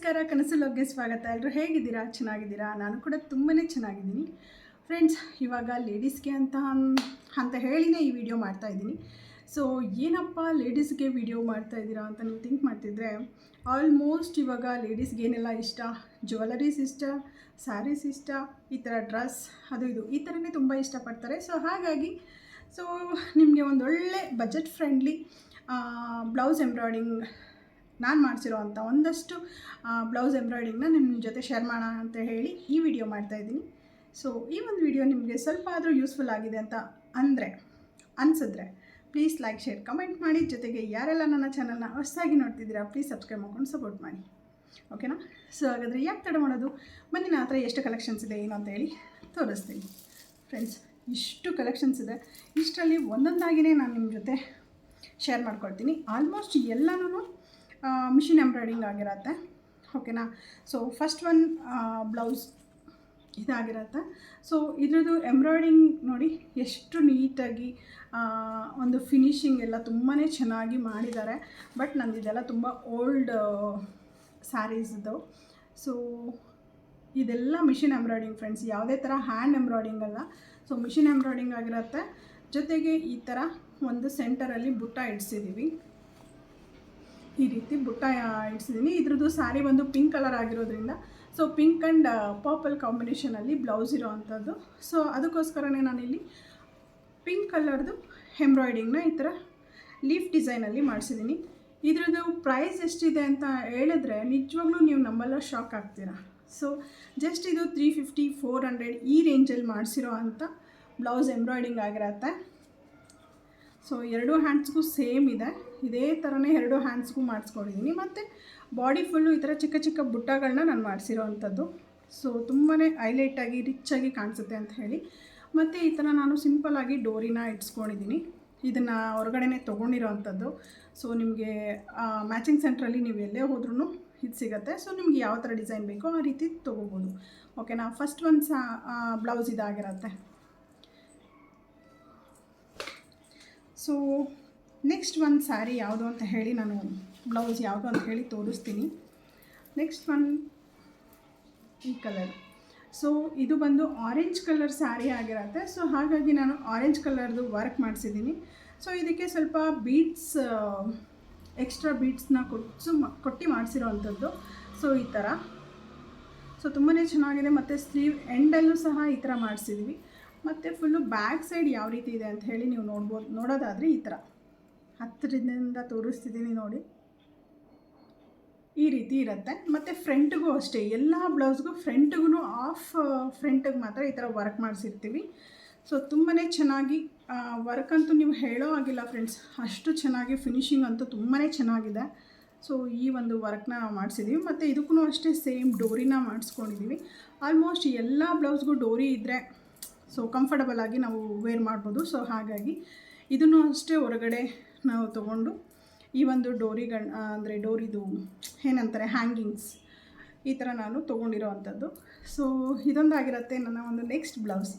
ನಮಸ್ಕಾರ, ಕನಸು ಲೋಗ್ಗೆ ಸ್ವಾಗತ. ಎಲ್ಲರೂ ಹೇಗಿದ್ದೀರಾ? ಚೆನ್ನಾಗಿದ್ದೀರಾ? ನಾನು ಕೂಡ ತುಂಬಾ ಚೆನ್ನಾಗಿದ್ದೀನಿ. ಫ್ರೆಂಡ್ಸ್ ಇವಾಗ ಲೇಡೀಸ್ಗೆ ಅಂತ ಅಂತ ಹೇಳಿನೇ ಈ ವಿಡಿಯೋ ಮಾಡ್ತಾ ಇದ್ದೀನಿ. ಸೊ ಏನಪ್ಪ ಲೇಡೀಸ್ಗೆ ವಿಡಿಯೋ ಮಾಡ್ತಾ ಇದ್ದೀರಾ ಅಂತ ನೀವು ಥಿಂಕ್ ಮಾಡ್ತಿದ್ರೆ ಆಲ್ಮೋಸ್ಟ್ ಇವಾಗ ಲೇಡೀಸ್ಗೆ ಏನೆಲ್ಲ ಇಷ್ಟ? ಜ್ಯುವೆಲರೀಸ್ ಇಷ್ಟ ಸ್ಯಾರೀಸ್ ಇಷ್ಟ, ಈ ಥರ ಡ್ರೆಸ್ ಅದು ಇದು, ಈ ಥರನೇ ತುಂಬ ಇಷ್ಟಪಡ್ತಾರೆ. ಸೊ ಹಾಗಾಗಿ ಸೊ ನಿಮಗೆ ಒಂದೊಳ್ಳೆ ಬಜೆಟ್ ಫ್ರೆಂಡ್ಲಿ ಬ್ಲೌಸ್ ಎಂಬ್ರಾಯ್ಡಿಂಗ್ ನಾನು ಮಾಡಿಸಿರೋ ಅಂಥ ಒಂದಷ್ಟು ಬ್ಲೌಸ್ ಎಂಬ್ರಾಯ್ಡಿಂಗ್ನ ನಿಮ್ಮ ಜೊತೆ ಶೇರ್ ಮಾಡೋಣ ಅಂತ ಹೇಳಿ ಈ ವಿಡಿಯೋ ಮಾಡ್ತಾಯಿದ್ದೀನಿ ಸೊ ಈ ಒಂದು ವಿಡಿಯೋ ನಿಮಗೆ ಸ್ವಲ್ಪ ಆದರೂ ಯೂಸ್ಫುಲ್ ಆಗಿದೆ ಅಂತ ಅಂದರೆ, ಅನಿಸಿದ್ರೆ ಪ್ಲೀಸ್ ಲೈಕ್ ಶೇರ್ ಕಮೆಂಟ್ ಮಾಡಿ. ಜೊತೆಗೆ ಯಾರೆಲ್ಲ ನನ್ನ ಚಾನಲ್ನ ಹೊಸದಾಗಿ ನೋಡ್ತಿದ್ದೀರಾ ಪ್ಲೀಸ್ ಸಬ್ಸ್ಕ್ರೈಬ್ ಮಾಡ್ಕೊಂಡು ಸಪೋರ್ಟ್ ಮಾಡಿ. ಓಕೆನಾ ಸೊ ಹಾಗಾದರೆ ಯಾಕೆ ತಡ ಮಾಡೋದು? ಬನ್ನಿ ನನ್ನ ಹತ್ರ ಎಷ್ಟು ಕಲೆಕ್ಷನ್ಸ್ ಇದೆ, ಏನು ಅಂತ ಹೇಳಿ ತೋರಿಸ್ತೀನಿ. ಫ್ರೆಂಡ್ಸ್ ಇಷ್ಟು ಕಲೆಕ್ಷನ್ಸ್ ಇದೆ. ಇಷ್ಟರಲ್ಲಿ ಒಂದೊಂದಾಗಿಯೇ ನಾನು ನಿಮ್ಮ ಜೊತೆ ಶೇರ್ ಮಾಡ್ಕೊಳ್ತೀನಿ. ಆಲ್ಮೋಸ್ಟ್ ಎಲ್ಲನೂ ಮಿಷಿನ್ ಎಂಬ್ರಾಯ್ಡಿಂಗ್ ಆಗಿರುತ್ತೆ. ಓಕೆನಾ ಸೊ ಫಸ್ಟ್ ಒನ್ ಬ್ಲೌಸ್ ಇದಾಗಿರುತ್ತೆ. ಸೊ ಇದ್ರದ್ದು ಎಂಬ್ರಾಯ್ಡಿಂಗ್ ನೋಡಿ ಎಷ್ಟು ನೀಟಾಗಿ ಒಂದು ಫಿನಿಶಿಂಗ್ ಎಲ್ಲ ತುಂಬಾ ಚೆನ್ನಾಗಿ ಮಾಡಿದ್ದಾರೆ. ಬಟ್ ನಂದು ಇದೆಲ್ಲ ತುಂಬ ಓಲ್ಡ್ ಸ್ಯಾರೀಸ್ದು ಸೊ ಇದೆಲ್ಲ ಮಿಷಿನ್ ಎಂಬ್ರಾಯ್ಡಿಂಗ್ ಫ್ರೆಂಡ್ಸ್ ಯಾವುದೇ ಥರ ಹ್ಯಾಂಡ್ ಎಂಬ್ರಾಯ್ಡಿಂಗ್ ಅಲ್ಲ. ಸೊ ಮಿಷಿನ್ ಎಂಬ್ರಾಯ್ಡಿಂಗ್ ಆಗಿರುತ್ತೆ. ಜೊತೆಗೆ ಈ ಥರ ಒಂದು ಸೆಂಟರಲ್ಲಿ ಬುಟ್ಟ ಇಡ್ಸಿದ್ದೀವಿ ಈ ರೀತಿ ಬುಟ್ಟ ಇಡ್ಸಿದ್ದೀನಿ ಇದ್ರದ್ದು ಸ್ಯಾರಿ ಬಂದು ಪಿಂಕ್ ಕಲರ್ ಆಗಿರೋದ್ರಿಂದ. ಸೊ, ಪಿಂಕ್ ಆ್ಯಂಡ್ ಪರ್ಪಲ್ ಕಾಂಬಿನೇಷನಲ್ಲಿ ಬ್ಲೌಸ್ ಇರೋ ಅಂಥದ್ದು ಸೊ, ಅದಕ್ಕೋಸ್ಕರನೇ ನಾನಿಲ್ಲಿ ಪಿಂಕ್ ಕಲರ್ದು ಎಂಬ್ರಾಯ್ಡಿಂಗ್ನ ಈ ಥರ ಲೀಫ್ ಡಿಸೈನಲ್ಲಿ ಮಾಡಿಸಿದ್ದೀನಿ ಇದ್ರದ್ದು ಪ್ರೈಸ್ ಎಷ್ಟಿದೆ ಅಂತ ಹೇಳಿದ್ರೆ ನಿಜವಾಗ್ಲೂ ನೀವು ನಂಬಲ್ಲ ಶಾಕ್ ಆಗ್ತೀರಾ. ಸೊ, ಜಸ್ಟ್ ಇದು ತ್ರೀ ಫಿಫ್ಟಿ, ಫೋರ್ ಹಂಡ್ರೆಡ್ ಈ ರೇಂಜಲ್ಲಿ ಮಾಡಿಸಿರೋ ಅಂಥ ಬ್ಲೌಸ್ ಎಂಬ್ರಾಯ್ಡಿಂಗ್ ಆಗಿರತ್ತೆ. ಸೊ, ಎರಡು ಹ್ಯಾಂಡ್ಸ್ಗೂ ಸೇಮ್ ಇದೆ. ಇದೇ ಥರನೇ ಎರಡು ಹ್ಯಾಂಡ್ಸ್ಗೂ ಮಾಡಿಸ್ಕೊಂಡಿದ್ದೀನಿ. ಮತ್ತು ಬಾಡಿ ಫುಲ್ಲು ಈ ಥರ ಚಿಕ್ಕ ಚಿಕ್ಕ ಬುಟ್ಟಗಳನ್ನ ನಾನು ಮಾಡಿಸಿರೋ ಅಂಥದ್ದು ಸೊ ತುಂಬಾ ಹೈಲೈಟಾಗಿ ರಿಚ್ಚಾಗಿ ಕಾಣಿಸುತ್ತೆ ಅಂತ ಹೇಳಿ. ಮತ್ತು ಈ ಥರ ನಾನು ಸಿಂಪಲಾಗಿ ಡೋರಿನ ಇಟ್ಸ್ಕೊಂಡಿದ್ದೀನಿ. ಇದನ್ನು ಹೊರಗಡೆನೆ ತೊಗೊಂಡಿರೋ ಅಂಥದ್ದು ಸೊ ನಿಮಗೆ ಮ್ಯಾಚಿಂಗ್ ಸೆಂಟ್ರಲ್ಲಿ ನೀವು ಎಲ್ಲೇ ಹೋದ್ರೂ ಇದು ಸಿಗುತ್ತೆ. ಸೊ ನಿಮ್ಗೆ ಯಾವ ಥರ ಡಿಸೈನ್ ಬೇಕೋ ಆ ರೀತಿ ತೊಗೋಬೋದು. ಓಕೆನಾ ಫಸ್ಟ್ ಒಂದು ಸಾ ಬ್ಲೌಸ್ ಇದಾಗಿರತ್ತೆ. ಸೊ ನೆಕ್ಸ್ಟ್ ಒಂದು ಸ್ಯಾರಿ ಯಾವುದು ಅಂತ ಹೇಳಿ ನಾನು ಬ್ಲೌಸ್ ಯಾವುದು ಅಂತ ಹೇಳಿ ತೋರಿಸ್ತೀನಿ. ನೆಕ್ಸ್ಟ್ ಒನ್ ಈ ಕಲರ್ ಸೊ ಇದು ಬಂದು ಆರೆಂಜ್ ಕಲರ್ ಸ್ಯಾರಿ ಆಗಿರತ್ತೆ. ಸೊ ಹಾಗಾಗಿ ನಾನು ಆರೆಂಜ್ ಕಲರ್ದು ವರ್ಕ್ ಮಾಡಿಸಿದ್ದೀನಿ. ಸೊ ಇದಕ್ಕೆ ಸ್ವಲ್ಪ ಬೀಟ್ಸ್ ಎಕ್ಸ್ಟ್ರಾ ಬೀಟ್ಸ್ನ ಕೊಟ್ಟು ಕೊಟ್ಟು ಮಾಡಿಸಿರೋ ಅಂಥದ್ದು ಸೊ ಈ ಥರ ಸೊ ತುಂಬಾ ಚೆನ್ನಾಗಿದೆ. ಮತ್ತು ಸ್ಲೀವ್ ಎಂಡಲ್ಲೂ ಸಹ ಈ ಥರ ಮಾಡಿಸಿದ್ವಿ. ಮತ್ತು ಫುಲ್ಲು ಬ್ಯಾಕ್ ಸೈಡ್ ಯಾವ ರೀತಿ ಇದೆ ಅಂತ ಹೇಳಿ ನೀವು ನೋಡ್ಬೋದು, ನೋಡೋದಾದರೆ ಈ ಥರ ಹತ್ತಿರದಿಂದ ತೋರಿಸ್ತಿದ್ದೀನಿ ನೋಡಿ. ಈ ರೀತಿ ಇರುತ್ತೆ. ಮತ್ತು ಫ್ರಂಟ್ಗೂ ಅಷ್ಟೇ, ಎಲ್ಲ ಬ್ಲೌಸ್ಗೂ ಫ್ರಂಟ್ಗೂ ಆಫ್ ಫ್ರಂಟಿಗೆ ಮಾತ್ರ ಈ ಥರ ವರ್ಕ್ ಮಾಡಿಸಿರ್ತೀವಿ. ಸೊ ತುಂಬಾ ಚೆನ್ನಾಗಿ ವರ್ಕ್ ಅಂತೂ ನೀವು ಹೇಳೋ ಆಗಿಲ್ಲ ಫ್ರೆಂಡ್ಸ್ ಅಷ್ಟು ಚೆನ್ನಾಗಿ ಫಿನಿಶಿಂಗ್ ಅಂತೂ ತುಂಬಾ ಚೆನ್ನಾಗಿದೆ. ಸೊ ಈ ಒಂದು ವರ್ಕ್ನ ನಾವು ಮಾಡಿಸಿದ್ದೀವಿ ಮತ್ತು ಇದಕ್ಕೂ ಅಷ್ಟೇ ಸೇಮ್ ಡೋರಿನ ಮಾಡಿಸ್ಕೊಂಡಿದ್ದೀವಿ ಆಲ್ಮೋಸ್ಟ್ ಎಲ್ಲ ಬ್ಲೌಸ್ಗೂ ಡೋರಿ ಇದ್ದರೆ ಸೊ ಕಂಫರ್ಟಬಲ್ ಆಗಿ ನಾವು ವೇರ್ ಮಾಡ್ಬೋದು. ಸೊ ಹಾಗಾಗಿ ಇದನ್ನು ಅಷ್ಟೇ ಹೊರಗಡೆ ನಾವು ತೊಗೊಂಡು ಈ ಒಂದು ಡೋರಿಗಳ ಅಂದರೆ ಡೋರಿದು ಏನಂತಾರೆ ಹ್ಯಾಂಗಿಂಗ್ಸ್ ಈ ಥರ ನಾನು ತೊಗೊಂಡಿರೋ ಅಂಥದ್ದು. ಸೊ ಇದೊಂದಾಗಿರುತ್ತೆ ನನ್ನ ಒಂದು ನೆಕ್ಸ್ಟ್ ಬ್ಲೌಸ್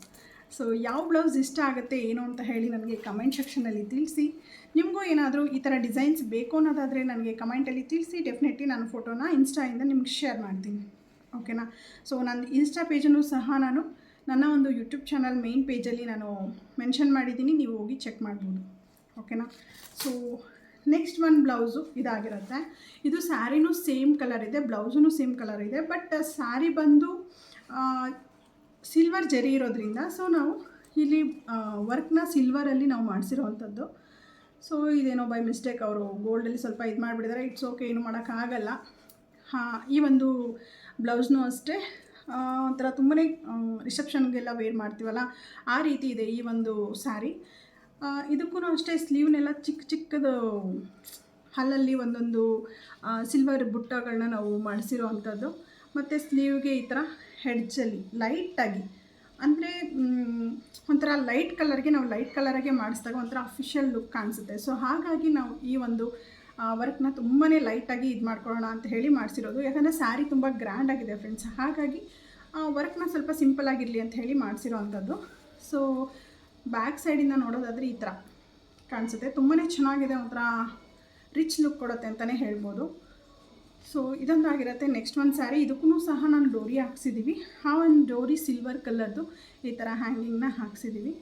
ಸೊ ಯಾವ ಬ್ಲೌಸ್ ಇಷ್ಟ ಆಗುತ್ತೆ ಏನು ಅಂತ ಹೇಳಿ ನನಗೆ ಕಮೆಂಟ್ ಸೆಕ್ಷನಲ್ಲಿ ತಿಳಿಸಿ. ನಿಮಗೂ ಏನಾದರೂ ಈ ಥರ ಡಿಸೈನ್ಸ್ ಬೇಕು ಅನ್ನೋದಾದರೆ ನನಗೆ ಕಮೆಂಟಲ್ಲಿ ತಿಳಿಸಿ. ಡೆಫಿನೆಟ್ಲಿ ನಾನು ಫೋಟೋನ ಇನ್ಸ್ಟಾಯಿಂದ ನಿಮ್ಗೆ ಶೇರ್ ಮಾಡ್ತೀನಿ. ಓಕೆನಾ ಸೊ ನನ್ನ ಇನ್ಸ್ಟಾ ಪೇಜನ್ನು ಸಹ ನಾನು ನನ್ನ ಒಂದು ಯೂಟ್ಯೂಬ್ ಚಾನಲ್ ಮೇನ್ ಪೇಜಲ್ಲಿ ನಾನು ಮೆನ್ಷನ್ ಮಾಡಿದ್ದೀನಿ, ನೀವು ಹೋಗಿ ಚೆಕ್ ಮಾಡ್ಬೋದು. ಓಕೆನಾ ಸೊ ನೆಕ್ಸ್ಟ್ ಒನ್ ಬ್ಲೌಸು ಇದಾಗಿರುತ್ತೆ. ಇದು ಸ್ಯಾರಿನೂ ಸೇಮ್ ಕಲರ್ ಇದೆ ಬ್ಲೌಸೂ ಸೇಮ್ ಕಲರ್ ಇದೆ ಬಟ್ ಸ್ಯಾರಿ ಬಂದು ಸಿಲ್ವರ್ ಜರಿ ಇರೋದ್ರಿಂದ ಸೊ ನಾವು ಇಲ್ಲಿ ವರ್ಕ್ನ ಸಿಲ್ವರಲ್ಲಿ ನಾವು ಮಾಡಿಸಿರೋವಂಥದ್ದು. ಸೊ ಇದೇನೋ ಬೈ ಮಿಸ್ಟೇಕ್ ಅವರು ಗೋಲ್ಡಲ್ಲಿ ಸ್ವಲ್ಪ ಇದು ಮಾಡಿಬಿಟ್ಟಿದ್ದಾರೆ ಇಟ್ಸ್ ಓಕೆ ಏನು ಮಾಡೋಕ್ಕಾಗಲ್ಲ. ಹಾಂ, ಈ ಒಂದು ಬ್ಲೌಸ್ನೂ ಅಷ್ಟೇ. ಒಂಥರ ತುಂಬಾ ರಿಸೆಪ್ಷನ್ಗೆಲ್ಲ ವೇರ್ ಮಾಡ್ತೀವಲ್ಲ, ಆ ರೀತಿ ಇದೆ ಈ ಒಂದು ಸ್ಯಾರಿ ಇದಕ್ಕೂ ಅಷ್ಟೇ ಸ್ಲೀವ್ನೆಲ್ಲ ಚಿಕ್ಕ ಚಿಕ್ಕದು, ಹಲ್ಲಲ್ಲಿ ಒಂದೊಂದು ಸಿಲ್ವರ್ ಬುಟ್ಟಗಳನ್ನ ನಾವು ಮಾಡಿಸಿರೋ ಅಂಥದ್ದು ಮತ್ತು ಸ್ಲೀವ್ಗೆ ಈ ಥರ ಹೆಡ್ಜಲ್ಲಿ ಲೈಟಾಗಿ ಅಂದರೆ ಒಂಥರ ಲೈಟ್ ಕಲರ್ಗೆ ನಾವು ಲೈಟ್ ಕಲರಾಗೆ ಮಾಡಿಸಿದಾಗ ಒಂಥರ ಅಫಿಷಿಯಲ್ ಲುಕ್ ಕಾಣಿಸುತ್ತೆ. ಸೊ ಹಾಗಾಗಿ ನಾವು ಈ ಒಂದು ವರ್ಕ್ನ ತುಂಬಾ ಲೈಟಾಗಿ ಇದು ಮಾಡ್ಕೊಳ್ಳೋಣ ಅಂತ ಹೇಳಿ ಮಾಡಿಸಿರೋದು. ಯಾಕಂದರೆ ಸ್ಯಾರಿ ತುಂಬ ಗ್ರ್ಯಾಂಡ್ ಆಗಿದೆ ಫ್ರೆಂಡ್ಸ್ ಹಾಗಾಗಿ ವರ್ಕ್ನ ಸ್ವಲ್ಪ ಸಿಂಪಲ್ ಆಗಿರಲಿ ಅಂತ ಹೇಳಿ ಮಾಡಿಸಿರೋ ಅಂಥದ್ದು ಸೊ ಬ್ಯಾಕ್ ಸೈಡಿಂದ ನೋಡೋದಾದರೆ ಈ ಥರ ಕಾಣಿಸುತ್ತೆ. ತುಂಬಾ ಚೆನ್ನಾಗಿದೆ ಒಂಥರ ರಿಚ್ ಲುಕ್ ಕೊಡುತ್ತೆ ಅಂತಲೇ ಹೇಳ್ಬೋದು. ಸೊ ಇದೊಂದಾಗಿರುತ್ತೆ ನೆಕ್ಸ್ಟ್ ಒಂದು ಸ್ಯಾರಿ ಇದಕ್ಕೂ ಸಹ ನಾನು ಡೋರಿ ಹಾಕ್ಸಿದ್ದೀವಿ ಆ ಒಂದು ಡೋರಿ ಸಿಲ್ವರ್ ಕಲರ್ದು ಈ ಥರ ಹ್ಯಾಂಗಿಂಗ್ನ ಹಾಕ್ಸಿದ್ದೀವಿ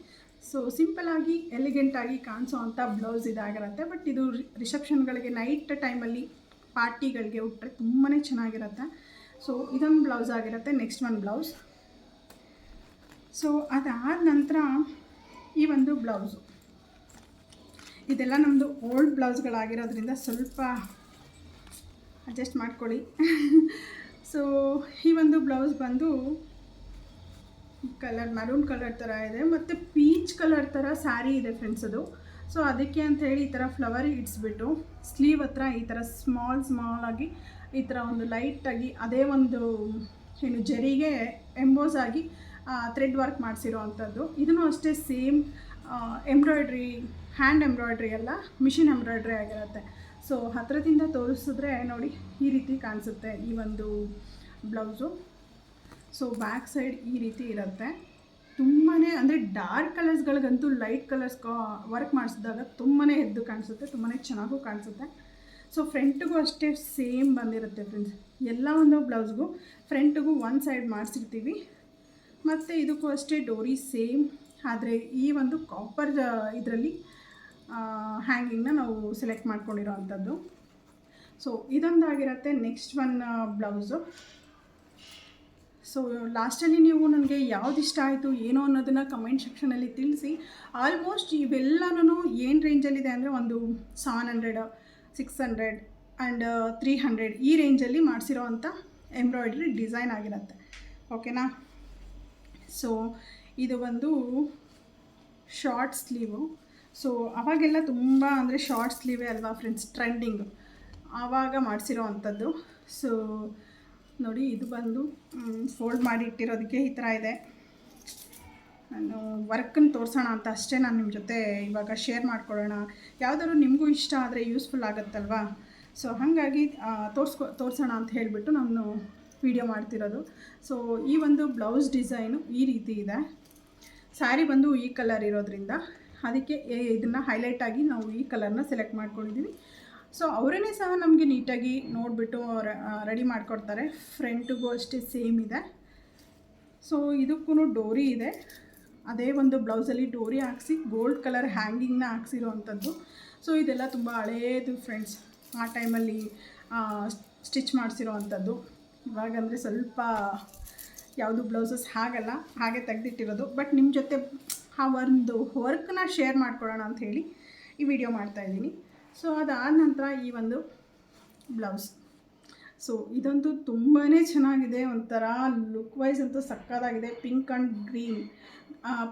ಸೊ ಸಿಂಪಲಾಗಿ ಎಲಿಗೆಂಟಾಗಿ ಕಾಣಿಸೋ ಅಂಥ ಬ್ಲೌಸ್ ಇದಾಗಿರುತ್ತೆ. ಬಟ್ ಇದು ರಿಸೆಪ್ಷನ್ಗಳಿಗೆ ನೈಟ್ ಟೈಮಲ್ಲಿ ಪಾರ್ಟಿಗಳಿಗೆ ಉಟ್ಟರೆ ತುಂಬಾ ಚೆನ್ನಾಗಿರುತ್ತೆ. ಸೊ ಇದೊಂದು ಬ್ಲೌಸ್ ಆಗಿರುತ್ತೆ ನೆಕ್ಸ್ಟ್ ಒಂದು ಬ್ಲೌಸ್ ಸೊ ಅದಾದ ನಂತರ ಈ ಒಂದು ಬ್ಲೌಸು ಇದೆಲ್ಲ ನಮ್ಮದು ಓಲ್ಡ್ ಬ್ಲೌಸ್ಗಳಾಗಿರೋದ್ರಿಂದ ಸ್ವಲ್ಪ ಅಡ್ಜಸ್ಟ್ ಮಾಡ್ಕೊಳ್ಳಿ. ಸೊ ಈ ಒಂದು ಬ್ಲೌಸ್ ಬಂದು ಕಲರ್ ಮರೂನ್ ಕಲರ್ ಥರ ಇದೆ, ಮತ್ತು ಪೀಚ್ ಕಲರ್ ಥರ ಸ್ಯಾರಿ ಇದೆ ಫ್ರೆಂಡ್ಸ್ ಅದು. ಸೊ ಅದಕ್ಕೆ ಅಂತ ಹೇಳಿ ಈ ಥರ ಫ್ಲವರ್ ಇಡ್ಸ್ಬಿಟ್ಟು ಸ್ಲೀವ್ ಹತ್ರ ಈ ಥರ ಸ್ಮಾಲ್ ಸ್ಮಾಲ್ ಆಗಿ ಈ ಥರ ಒಂದು ಲೈಟಾಗಿ ಅದೇ ಒಂದು, ಏನು ಜರಿಗೆ ಎಂಬೋಸ್ ಆಗಿ ಥ್ರೆಡ್ ವರ್ಕ್ ಮಾಡಿಸಿರೋ ಅಂಥದ್ದು ಇದನ್ನು ಅಷ್ಟೇ ಸೇಮ್ ಎಂಬ್ರಾಯ್ಡ್ರಿ ಹ್ಯಾಂಡ್ ಎಂಬ್ರಾಯ್ಡ್ರಿ ಅಲ್ಲ ಮಿಷಿನ್ ಎಂಬ್ರಾಯ್ಡ್ರಿ ಆಗಿರುತ್ತೆ. ಸೊ ಹತ್ತಿರದಿಂದ ತೋರಿಸಿದ್ರೆ ನೋಡಿ, ಈ ರೀತಿ ಕಾಣಿಸುತ್ತೆ ಈ ಒಂದು ಬ್ಲೌಸು ಸೊ ಬ್ಯಾಕ್ ಸೈಡ್ ಈ ರೀತಿ ಇರುತ್ತೆ. ತುಂಬಾ ಅಂದರೆ ಡಾರ್ಕ್ ಕಲರ್ಸ್ಗಳಿಗಂತೂ ಲೈಟ್ ಕಲರ್ಸ್ ವರ್ಕ್ ಮಾಡಿಸಿದಾಗ ತುಂಬಾ ಎದ್ದು ಕಾಣಿಸುತ್ತೆ ತುಂಬಾ ಚೆನ್ನಾಗೂ ಕಾಣಿಸುತ್ತೆ. ಸೊ ಫ್ರಂಟಿಗೂ ಅಷ್ಟೇ ಸೇಮ್ ಬಂದಿರುತ್ತೆ ಫ್ರೆಂಡ್ಸ್ ಎಲ್ಲ ಒಂದು ಬ್ಲೌಸ್ಗೂ ಫ್ರಂಟಿಗೂ ಒನ್ ಸೈಡ್ ಮಾಡಿಸಿರ್ತೀವಿ. ಮತ್ತು ಇದಕ್ಕೂ ಅಷ್ಟೇ ಡೋರಿ ಸೇಮ್ ಆದರೆ ಈ ಒಂದು ಕಾಪರ್ ಇದರಲ್ಲಿ ಹ್ಯಾಂಗಿಂಗ್ನ ನಾವು ಸೆಲೆಕ್ಟ್ ಮಾಡ್ಕೊಂಡಿರೋ ಅಂಥದ್ದು. ಸೊ ಇದೊಂದಾಗಿರುತ್ತೆ ನೆಕ್ಸ್ಟ್ ಒನ್ ಬ್ಲೌಸು ಸೊ ಲಾಸ್ಟಲ್ಲಿ ನೀವು ನನಗೆ ಯಾವ್ದು ಇಷ್ಟ ಆಯಿತು, ಏನೋ ಅನ್ನೋದನ್ನು ಕಮೆಂಟ್ ಸೆಕ್ಷನಲ್ಲಿ ತಿಳಿಸಿ. ಆಲ್ಮೋಸ್ಟ್ ಇವೆಲ್ಲನೂ ಏನು ರೇಂಜಲ್ಲಿದೆ ಅಂದರೆ ಒಂದು seven hundred six hundred and three hundred ಈ ರೇಂಜಲ್ಲಿ ಮಾಡಿಸಿರೋ ಅಂಥ ಎಂಬ್ರಾಯ್ಡ್ರಿ ಡಿಸೈನ್ ಆಗಿರುತ್ತೆ. ಓಕೆನಾ? ಸೊ, ಇದು ಒಂದು ಶಾರ್ಟ್ ಸ್ಲೀವು. ಸೊ, ಅವಾಗೆಲ್ಲ ತುಂಬ ಅಂದರೆ ಶಾರ್ಟ್ ಸ್ಲೀವೇ ಅಲ್ವಾ ಫ್ರೆಂಡ್ಸ್? ಟ್ರೆಂಡಿಂಗು. ಆವಾಗ ಮಾಡಿಸಿರೋ ಅಂಥದ್ದು ಸೊ, ನೋಡಿ, ಇದು ಬಂದು ಫೋಲ್ಡ್ ಮಾಡಿ ಇಟ್ಟಿರೋದಕ್ಕೆ ಈ ಥರ ಇದೆ. ನಾನು ವರ್ಕನ್ನ ತೋರಿಸೋಣ ಅಂತ ಅಷ್ಟೇ ನಾನು ನಿಮ್ಮ ಜೊತೆ ಇವಾಗ ಶೇರ್ ಮಾಡ್ಕೊಳ್ಳೋಣ. ಯಾವುದಾದ್ರು ನಿಮಗೂ ಇಷ್ಟ ಆದರೆ ಯೂಸ್ಫುಲ್ ಆಗುತ್ತಲ್ವಾ? ಸೊ ಹಾಗಾಗಿ ತೋರಿಸ್ಕೊ, ತೋರಿಸೋಣ ಅಂತ ಹೇಳಿಬಿಟ್ಟು ನಾನು ವಿಡಿಯೋ ಮಾಡ್ತಿರೋದು. ಸೊ ಈ ಒಂದು ಬ್ಲೌಸ್ ಡಿಸೈನು ಈ ರೀತಿ ಇದೆ. ಸ್ಯಾರಿ ಬಂದು ಈ ಕಲರ್ ಇರೋದ್ರಿಂದ ಅದಕ್ಕೆ ಇದನ್ನು ಹೈಲೈಟಾಗಿ ನಾವು ಈ ಕಲರ್ನ ಸೆಲೆಕ್ಟ್ ಮಾಡ್ಕೊಂಡಿದ್ದೀವಿ ಸೊ ಅವರೇ ಸಹ ನಮಗೆ ನೀಟಾಗಿ ನೋಡಿಬಿಟ್ಟು ರೆಡಿ ಮಾಡಿಕೊಡ್ತಾರೆ. ಫ್ರಂಟಿಗೂ ಅಷ್ಟೇ ಸೇಮ್ ಇದೆ. ಸೊ ಇದಕ್ಕೂ ಡೋರಿ ಇದೆ. ಅದೇ ಒಂದು ಬ್ಲೌಸಲ್ಲಿ ಡೋರಿ ಹಾಕ್ಸಿ, ಗೋಲ್ಡ್ ಕಲರ್ ಹ್ಯಾಂಗಿಂಗ್ನ ಹಾಕ್ಸಿರೋ ಅಂಥದ್ದು ಸೊ ಇದೆಲ್ಲ ತುಂಬ ಹಳೇದು ಫ್ರೆಂಡ್ಸ್ ಆ ಟೈಮಲ್ಲಿ ಸ್ಟಿಚ್ ಮಾಡಿಸಿರೋ ಅಂಥದ್ದು ಇವಾಗಂದರೆ ಸ್ವಲ್ಪ ಯಾವುದು ಬ್ಲೌಸಸ್ ಹಾಗಲ್ಲ, ಹಾಗೆ ತೆಗೆದಿಟ್ಟಿರೋದು. ಬಟ್ ನಿಮ್ಮ ಜೊತೆ ಆ ಒಂದು ವರ್ಕ್ನ ಶೇರ್ ಮಾಡ್ಕೊಳ್ಳೋಣ ಅಂತ ಹೇಳಿ ಈ ವಿಡಿಯೋ ಮಾಡ್ತಾಯಿದ್ದೀನಿ ಸೊ ಅದಾದ ನಂತರ ಈ ಒಂದು ಬ್ಲೌಸ್. ಸೊ ಇದಂತೂ ತುಂಬಾ ಚೆನ್ನಾಗಿದೆ. ಒಂಥರ ಲುಕ್ ವೈಸ್ ಅಂತೂ ಸಕ್ಕದಾಗಿದೆ pink and green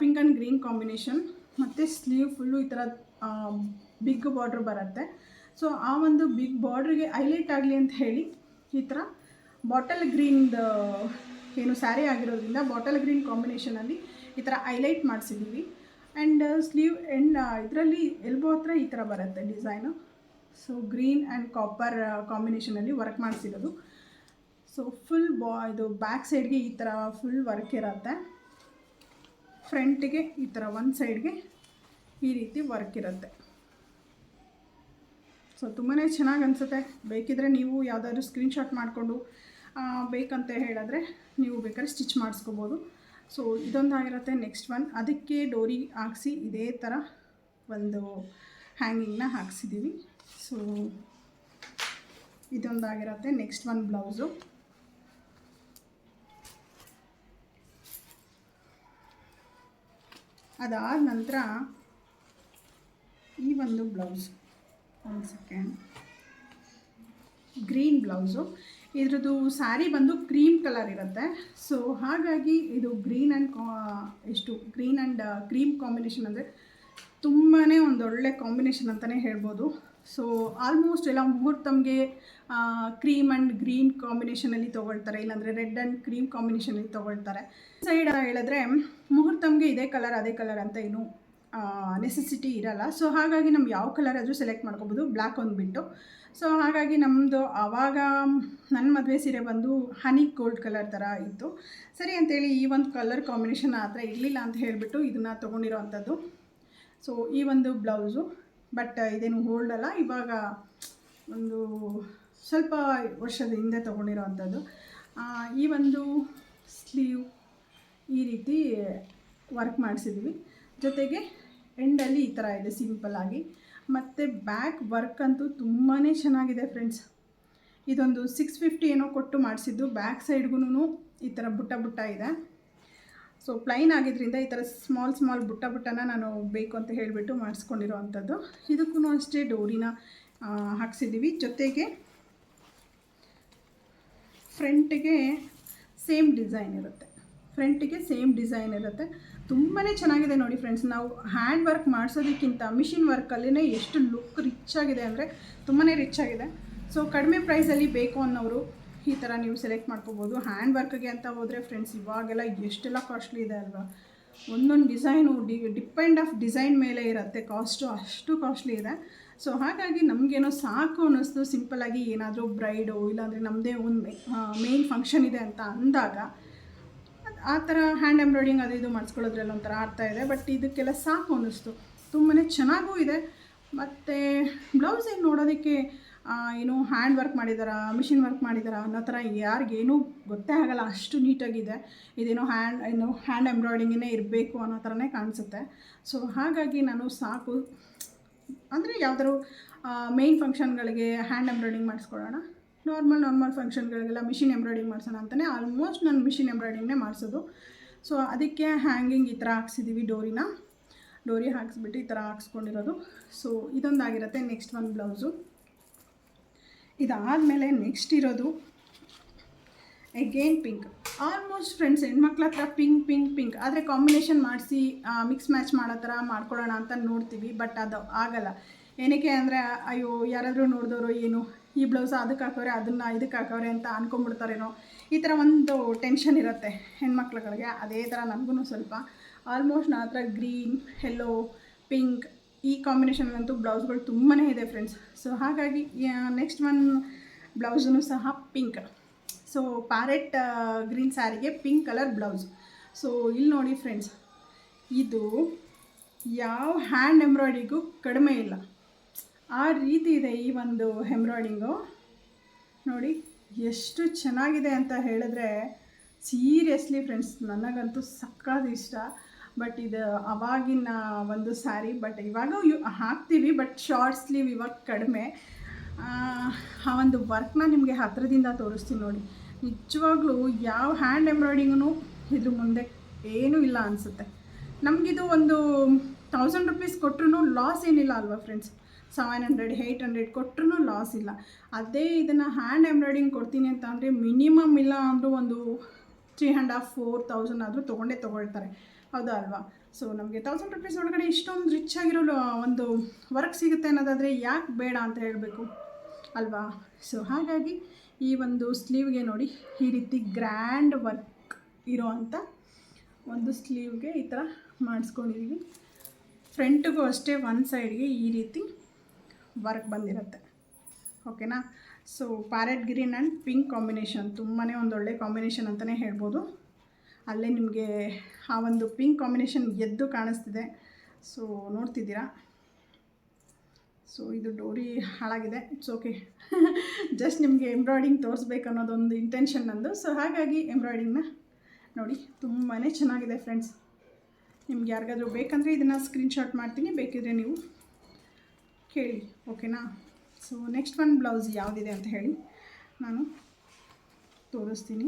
pink and green combination ಮತ್ತು ಸ್ಲೀವ್ ಫುಲ್ಲು ಈ ಥರ ಬಿಗ್ ಬಾರ್ಡ್ರ್ ಬರುತ್ತೆ. ಸೊ ಆ ಒಂದು ಬಿಗ್ ಬಾರ್ಡ್ರಿಗೆ ಹೈಲೈಟ್ ಆಗಲಿ ಅಂತ ಹೇಳಿ ಈ ಥರ ಬಾಟಲ್ ಗ್ರೀನ್ದು ಏನು ಸ್ಯಾರಿ ಆಗಿರೋದ್ರಿಂದ ಬಾಟಲ್ ಗ್ರೀನ್ ಕಾಂಬಿನೇಷನಲ್ಲಿ ಈ ಥರ ಹೈಲೈಟ್ ಮಾಡಿಸಿದ್ದೀವಿ ಆ್ಯಂಡ್ ಸ್ಲೀವ್ ಎಂಡ್ ಇದರಲ್ಲಿ ಎಲ್ಬೋ ಹತ್ರ ಈ ಥರ ಬರುತ್ತೆ design so green and copper ಕಾಂಬಿನೇಷನಲ್ಲಿ work ಮಾಡಿಸಿರೋದು. ಸೊ ಫುಲ್ ಬಾ ಇದು ಬ್ಯಾಕ್ ಸೈಡ್ಗೆ ಈ ಥರ ಫುಲ್ ವರ್ಕ್ ಇರುತ್ತೆ. ಫ್ರಂಟಿಗೆ ಈ ಥರ ಒಂದು ಸೈಡ್ಗೆ ಈ ರೀತಿ ವರ್ಕ್ ಇರುತ್ತೆ. ಸೊ ತುಂಬಾ ಚೆನ್ನಾಗಿ ಅನಿಸುತ್ತೆ. ಬೇಕಿದ್ರೆ ನೀವು ಯಾವುದಾದ್ರೂ ಸ್ಕ್ರೀನ್ಶಾಟ್ ಮಾಡಿಕೊಂಡು ಬೇಕಂತ ಹೇಳಿದ್ರೆ ನೀವು ಬೇಕಾದ್ರೆ ಸ್ಟಿಚ್ ಮಾಡಿಸ್ಕೋಬೋದು. ಸೊ ಇದೊಂದಾಗಿರುತ್ತೆ ನೆಕ್ಸ್ಟ್ ಒನ್. ಅದಕ್ಕೆ ಡೋರಿ ಹಾಕ್ಸಿ ಇದೇ ಥರ ಒಂದು ಹ್ಯಾಂಗಿಂಗ್ನ ಹಾಕ್ಸಿದ್ದೀವಿ. ಸೊ ಇದೊಂದಾಗಿರುತ್ತೆ ನೆಕ್ಸ್ಟ್ ಒನ್ ಬ್ಲೌಸು. ಅದಾದ ನಂತರ ಈ ಒಂದು ಬ್ಲೌಸ್, ಒಂದು ಸೆಕೆಂಡ್ ಗ್ರೀನ್ ಬ್ಲೌಸು. ಇದ್ರದ್ದು ಸ್ಯಾರಿ ಬಂದು ಕ್ರೀಮ್ ಕಲರ್ ಇರುತ್ತೆ. ಸೊ ಹಾಗಾಗಿ ಇದು ಗ್ರೀನ್ ಆ್ಯಂಡ್ ಕಾ, ಎಷ್ಟು ಗ್ರೀನ್ ಆ್ಯಂಡ್ ಕ್ರೀಮ್ ಕಾಂಬಿನೇಷನ್ ಅಂದರೆ ತುಂಬಾ ಒಂದೊಳ್ಳೆ ಕಾಂಬಿನೇಷನ್ ಅಂತಲೇ ಹೇಳ್ಬೋದು. ಸೊ ಆಲ್ಮೋಸ್ಟ್ ಎಲ್ಲ ಮುಹೂರ್ತಮ್ಗೆ ಕ್ರೀಮ್ ಆ್ಯಂಡ್ ಗ್ರೀನ್ ಕಾಂಬಿನೇಷನಲ್ಲಿ ತೊಗೊಳ್ತಾರೆ, ಇಲ್ಲಾಂದರೆ ರೆಡ್ ಆ್ಯಂಡ್ ಕ್ರೀಮ್ ಕಾಂಬಿನೇಷನಲ್ಲಿ ತೊಗೊಳ್ತಾರೆ. ಸೈಡ್ ಹೇಳಿದ್ರೆ, ಮುಹೂರ್ತಮ್ಗೆ ಇದೇ ಕಲರ್ ಅದೇ ಕಲರ್ ಅಂತ ಏನು ನೆಸೆಸಿಟಿ ಇರಲ್ಲ. ಸೊ ಹಾಗಾಗಿ ನಮ್ಗೆ ಯಾವ ಕಲರ್ ಆದರೂ ಸೆಲೆಕ್ಟ್ ಮಾಡ್ಕೋಬೋದು ಬ್ಲ್ಯಾಕ್ ಒಂದು ಬಿಟ್ಟು. ಸೊ ಹಾಗಾಗಿ ನಮ್ಮದು ಆವಾಗ ನನ್ನ ಮದುವೆ ಸೀರೆ ಬಂದು ಹನಿ ಗೋಲ್ಡ್ ಕಲರ್ ಥರ ಇತ್ತು. ಸರಿ ಅಂತೇಳಿ ಈ ಒಂದು ಕಲರ್ ಕಾಂಬಿನೇಷನ್ ಆ ಥರ ಇರಲಿಲ್ಲ ಅಂತ ಹೇಳಿಬಿಟ್ಟು ಇದನ್ನು ತೊಗೊಂಡಿರೋ ಅಂಥದ್ದು ಸೊ ಈ ಒಂದು ಬ್ಲೌಸು ಬಟ್ ಇದೇನು ಹೋಲ್ಡ್ ಅಲ್ಲ, ಇವಾಗ ಒಂದು ಸ್ವಲ್ಪ ವರ್ಷದ ಹಿಂದೆ ತೊಗೊಂಡಿರೋ ಅಂಥದ್ದು. ಆ, ಈ ಒಂದು ಸ್ಲೀವ್ ಈ ರೀತಿ ವರ್ಕ್ ಮಾಡಿಸಿದ್ವಿ. ಜೊತೆಗೆ ಎಂಡಲ್ಲಿ ಈ ಥರ ಇದೆ ಸಿಂಪಲ್ಲಾಗಿ ಮತ್ತು ಬ್ಯಾಕ್ ವರ್ಕ್ ಅಂತೂ ತುಂಬಾ ಚೆನ್ನಾಗಿದೆ ಫ್ರೆಂಡ್ಸ್ ಇದೊಂದು ಸಿಕ್ಸ್ ಫಿಫ್ಟಿ ಏನೋ ಕೊಟ್ಟು ಮಾಡಿಸಿದ್ದು. ಬ್ಯಾಕ್ ಸೈಡ್ಗೂ ಈ ಥರ ಬುಟ್ಟ ಬುಟ್ಟ ಇದೆ. ಸೊ ಪ್ಲೈನ್ ಆಗಿದ್ದರಿಂದ ಈ ಥರ ಸ್ಮಾಲ್ ಸ್ಮಾಲ್ ಬುಟ್ಟ ಬುಟ್ಟನ ನಾನು ಬೇಕು ಅಂತ ಹೇಳಿಬಿಟ್ಟು ಮಾಡಿಸ್ಕೊಂಡಿರೋ ಅಂಥದ್ದು. ಇದಕ್ಕೂ ಅಷ್ಟೇ ಡೋರಿನ ಹಾಕ್ಸಿದ್ದೀವಿ ಜೊತೆಗೆ ಫ್ರಂಟಿಗೆ ಸೇಮ್ ಡಿಸೈನ್ ಇರುತ್ತೆ. ಫ್ರಂಟಿಗೆ ಸೇಮ್ ಡಿಸೈನ್ ಇರುತ್ತೆ. ತುಂಬಾ ಚೆನ್ನಾಗಿದೆ ನೋಡಿ ಫ್ರೆಂಡ್ಸ್. ನಾವು ಹ್ಯಾಂಡ್ ವರ್ಕ್ ಮಾಡಿಸೋದಕ್ಕಿಂತ ಮಿಷಿನ್ ವರ್ಕಲ್ಲಿನೇ ಎಷ್ಟು ಲುಕ್ ರಿಚ್ ಆಗಿದೆ ಅಂದರೆ ತುಂಬಾ ರಿಚ್ ಆಗಿದೆ. ಸೊ, ಕಡಿಮೆ ಪ್ರೈಸಲ್ಲಿ ಬೇಕು ಅನ್ನೋರು ಈ ಥರ ನೀವು ಸೆಲೆಕ್ಟ್ ಮಾಡ್ಕೋಬೋದು. ಹ್ಯಾಂಡ್ ವರ್ಕ್ಗೆ ಅಂತ ಹೋದರೆ ಫ್ರೆಂಡ್ಸ್, ಇವಾಗೆಲ್ಲ ಎಷ್ಟೆಲ್ಲ ಕಾಸ್ಟ್ಲಿ ಇದೆ ಅಲ್ವಾ? ಒಂದೊಂದು ಡಿಸೈನು ಡಿ ಡಿಪೆಂಡ್ ಆಫ್ ಡಿಸೈನ್ ಮೇಲೆ ಇರುತ್ತೆ. ಕಾಸ್ಟು ಅಷ್ಟು ಕಾಸ್ಟ್ಲಿ ಇದೆ. ಸೊ ಹಾಗಾಗಿ ನಮಗೇನೋ ಸಾಕು ಅನ್ನಿಸ್ತು. ಸಿಂಪಲ್ಲಾಗಿ ಏನಾದರೂ ಬ್ರೈಡು ಇಲ್ಲಾಂದರೆ ನಮ್ಮದೇ ಒಂದು ಮೇನ್ ಫಂಕ್ಷನ್ ಇದೆ ಅಂತ ಅಂದಾಗ ಅದ್- ಆ ಥರ ಹ್ಯಾಂಡ್ ಎಂಬ್ರಾಯ್ಡಿಂಗ್ ಅದು ಇದು ಮಾಡಿಸ್ಕೊಳ್ಳೋದ್ರಲ್ಲಿ ಒಂಥರ ಆಡ್ತಾ ಇದೆ. ಬಟ್ ಇದಕ್ಕೆಲ್ಲ ಸಾಕು ಅನ್ನಿಸ್ತು. ತುಂಬಾ ಚೆನ್ನಾಗೂ ಇದೆ. ಮತ್ತು ಬ್ಲೌಸ್ ಏನು ನೋಡೋದಕ್ಕೆ ಏನು ಹ್ಯಾಂಡ್ ವರ್ಕ್ ಮಾಡಿದಾರಾ ಮಿಷಿನ್ ವರ್ಕ್ ಮಾಡಿದಾರಾ ಅನ್ನೋ ಥರ ಯಾರಿಗೇನೂ ಗೊತ್ತೇ ಆಗಲ್ಲ. ಅಷ್ಟು ನೀಟಾಗಿದೆ. ಇದೇನೋ ಹ್ಯಾಂಡ್ ಏನು ಹ್ಯಾಂಡ್ ಎಂಬ್ರಾಯ್ಡಿಂಗೇ ಇರಬೇಕು ಅನ್ನೋ ಥರನೇ ಕಾಣಿಸುತ್ತೆ. ಸೊ ಹಾಗಾಗಿ ನಾನು ಸಾಕು. ಅಂದರೆ ಯಾವ್ದಾದ್ರು ಮೇಯ್ನ್ ಫಂಕ್ಷನ್ಗಳಿಗೆ ಹ್ಯಾಂಡ್ ಎಂಬ್ರಾಯ್ಡಿಂಗ್ ಮಾಡಿಸ್ಕೊಳ್ಳೋಣ? ನಾರ್ಮಲ್ ನಾರ್ಮಲ್ ಫಂಕ್ಷನ್ಗಳಿಗೆಲ್ಲ ಮಿಷಿನ್ ಎಂಬ್ರಾಯ್ಡಿಂಗ್ ಮಾಡಿಸೋಣ ಅಂತಲೇ ಆಲ್ಮೋಸ್ಟ್ ನಾನು ಮಿಷಿನ್ ಎಂಬ್ರಾಯ್ಡಿಂಗ್ನೇ ಮಾಡಿಸೋದು. ಸೊ ಅದಕ್ಕೆ ಹ್ಯಾಂಗಿಂಗ್ ಈ ಥರ ಹಾಕ್ಸಿದ್ದೀವಿ ಡೋರಿನ. ಡೋರಿ ಹಾಕ್ಸ್ಬಿಟ್ಟು ಈ ಥರ ಹಾಕ್ಸ್ಕೊಂಡಿರೋದು. ಸೊ ಇದೊಂದಾಗಿರುತ್ತೆ ನೆಕ್ಸ್ಟ್ ಒಂದು ಬ್ಲೌಸು. ಇದಾದಮೇಲೆ ನೆಕ್ಸ್ಟ್ ಇರೋದು ಎಗೇನ್ ಪಿಂಕ್ ಆಲ್ಮೋಸ್ಟ್ ಫ್ರೆಂಡ್ಸ್ ಹೆಣ್ಮಕ್ಳ ಹತ್ರ ಪಿಂಕ್ ಪಿಂಕ್ ಪಿಂಕ್ ಆದರೆ ಕಾಂಬಿನೇಷನ್ ಮಾಡಿಸಿ ಮಿಕ್ಸ್ ಮ್ಯಾಚ್ ಮಾಡೋ ಥರ ಮಾಡ್ಕೊಳ್ಳೋಣ ಅಂತ ನೋಡ್ತೀವಿ ಬಟ್ ಅದು ಆಗಲ್ಲ. ಏನಕ್ಕೆ ಅಂದರೆ, ಅಯ್ಯೋ, ಯಾರಾದರೂ ನೋಡಿದವರು ಏನು, ಈ ಬ್ಲೌಸ್ ಅದಕ್ಕೆ ಹಾಕೋರೆ, ಅದನ್ನು ಇದಕ್ಕೆ ಹಾಕೋರೆ ಅಂತ ಅಂದ್ಕೊಂಬಿಡ್ತಾರೇನೋ ಈ ಥರ ಒಂದು ಟೆನ್ಷನ್ ಇರುತ್ತೆ ಹೆಣ್ಮಕ್ಳುಗಳಿಗೆ. ಅದೇ ಥರ ನನಗೂ ಸ್ವಲ್ಪ. ಆಲ್ಮೋಸ್ಟ್ ನನ್ನ ಹತ್ರ ಗ್ರೀನ್ ಯೆಲ್ಲೋ ಪಿಂಕ್ ಈ ಕಾಂಬಿನೇಷನ್ಗಂತೂ ಬ್ಲೌಸ್ಗಳು ತುಂಬಾ ಇದೆ ಫ್ರೆಂಡ್ಸ್ ಸೊ ಹಾಗಾಗಿ ನೆಕ್ಸ್ಟ್ ಒನ್ ಬ್ಲೌಸೂ ಸಹ ಪಿಂಕ್ ಸೊ ಪ್ಯಾರೆಟ್ ಗ್ರೀನ್ ಸ್ಯಾರಿಗೆ ಪಿಂಕ್ ಕಲರ್ ಬ್ಲೌಸ್ ಸೊ ಇಲ್ಲಿ ನೋಡಿ ಫ್ರೆಂಡ್ಸ್ ಇದು ಯಾವ ಹ್ಯಾಂಡ್ ಎಂಬ್ರಾಯ್ಡಿಗೂ ಕಡಿಮೆ ಇಲ್ಲ. ಆ ರೀತಿ ಇದೆ ಈ ಒಂದು ಎಂಬ್ರಾಯ್ಡಿಂಗು ನೋಡಿ, ಎಷ್ಟು ಚೆನ್ನಾಗಿದೆ ಅಂತ ಹೇಳಿದ್ರೆ ಸೀರಿಯಸ್ಲಿ ಫ್ರೆಂಡ್ಸ್ ನನಗಂತೂ ಸಕ್ಕತ್ ಇಷ್ಟ. ಬಟ್ ಇದು ಅವಾಗಿನ ಒಂದು ಸ್ಯಾರಿ ಬಟ್ ಇವಾಗ ಯು, ಹಾಕ್ತೀವಿ ಬಟ್ ಶಾರ್ಟ್ ಸ್ಲೀವ್ ಇವಾಗ ಕಡಿಮೆ. ಆ ಒಂದು ವರ್ಕ್ನ ನಿಮಗೆ ಹತ್ತಿರದಿಂದ ತೋರಿಸ್ತೀನಿ ನೋಡಿ. ನಿಜವಾಗ್ಲೂ ಯಾವ ಹ್ಯಾಂಡ್ ಎಂಬ್ರಾಯ್ಡಿಂಗೂ ಇದ್ರ ಮುಂದೆ ಏನೂ ಇಲ್ಲ ಅನಿಸುತ್ತೆ. ನಮಗಿದು ಒಂದು ಥೌಸಂಡ್ ರುಪೀಸ್ ಕೊಟ್ಟರು ಲಾಸ್ ಏನಿಲ್ಲ ಅಲ್ವಾ friends seven hundred eight hundred ಕೊಟ್ಟರು ಲಾಸ್ ಇಲ್ಲ. ಅದೇ ಇದನ್ನು ಹ್ಯಾಂಡ್ ಎಂಬ್ರಾಯ್ಡಿಂಗ್ ಕೊಡ್ತೀನಿ ಅಂತ ಅಂದರೆ ಮಿನಿಮಮ್ ಇಲ್ಲ ಅಂದರೂ ಒಂದು three and half four thousand ಆದರೂ ತೊಗೊಂಡೇ ತೊಗೊಳ್ತಾರೆ. ಹೌದಾ ಅಲ್ವಾ? ಸೊ ನಮಗೆ ತೌಸಂಡ್ ರುಪೀಸ್ ಒಳಗಡೆ ಇಷ್ಟೊಂದು ರಿಚ್ ಆಗಿರೋ ಒಂದು ವರ್ಕ್ ಸಿಗುತ್ತೆ ಅನ್ನೋದಾದರೆ ಯಾಕೆ ಬೇಡ ಅಂತ ಹೇಳಬೇಕು? ಅಲ್ವಾ? ಸೊ ಹಾಗಾಗಿ ಈ ಒಂದು ಸ್ಲೀವ್ಗೆ ನೋಡಿ ಈ ರೀತಿ ಗ್ರ್ಯಾಂಡ್ ವರ್ಕ್ ಇರೋ ಅಂಥ ಒಂದು ಸ್ಲೀವ್ಗೆ ಈ ಥರ ಮಾಡಿಸ್ಕೊಂಡಿದ್ದೀವಿ ಫ್ರಂಟಿಗೂ ಅಷ್ಟೇ ಒನ್ ಸೈಡ್ಗೆ ಈ ರೀತಿ ವರ್ಕ್ ಬಂದಿರುತ್ತೆ. ಓಕೆನಾ so parrot green and pink combination ತುಂಬಾ ಒಂದೊಳ್ಳೆ ಕಾಂಬಿನೇಷನ್ ಅಂತಲೇ ಹೇಳ್ಬೋದು. ಅಲ್ಲೇ ನಿಮಗೆ ಆ ಒಂದು ಪಿಂಕ್ ಕಾಂಬಿನೇಷನ್ ಎದ್ದು ಕಾಣಿಸ್ತಿದೆ. ಸೊ ನೋಡ್ತಿದ್ದೀರಾ? ಸೊ ಇದು ಡೋರಿ ಹಾಳಾಗಿದೆ. ಇಟ್ಸ್ ಓಕೆ ಜಸ್ಟ್ ನಿಮಗೆ ಎಂಬ್ರಾಯ್ಡಿಂಗ್ ತೋರಿಸ್ಬೇಕು ಅನ್ನೋದೊಂದು ಇಂಟೆನ್ಷನ್ ನಂದು. ಸೊ ಹಾಗಾಗಿ ಎಂಬ್ರಾಯ್ಡಿಂಗ್ನ ನೋಡಿ ತುಂಬಾ ಚೆನ್ನಾಗಿದೆ ಫ್ರೆಂಡ್ಸ್ ನಿಮ್ಗೆ ಯಾರಿಗಾದ್ರೂ ಬೇಕಂದರೆ ಇದನ್ನು ಸ್ಕ್ರೀನ್ಶಾಟ್ ಮಾಡ್ತೀನಿ. ಬೇಕಿದ್ರೆ ನೀವು ಕೇಳಿ ಓಕೆನಾ ಸೊ ನೆಕ್ಸ್ಟ್ ಒನ್ ಬ್ಲೌಸ್ ಯಾವುದಿದೆ ಅಂತ ಹೇಳಿ ನಾನು ತೋರಿಸ್ತೀನಿ.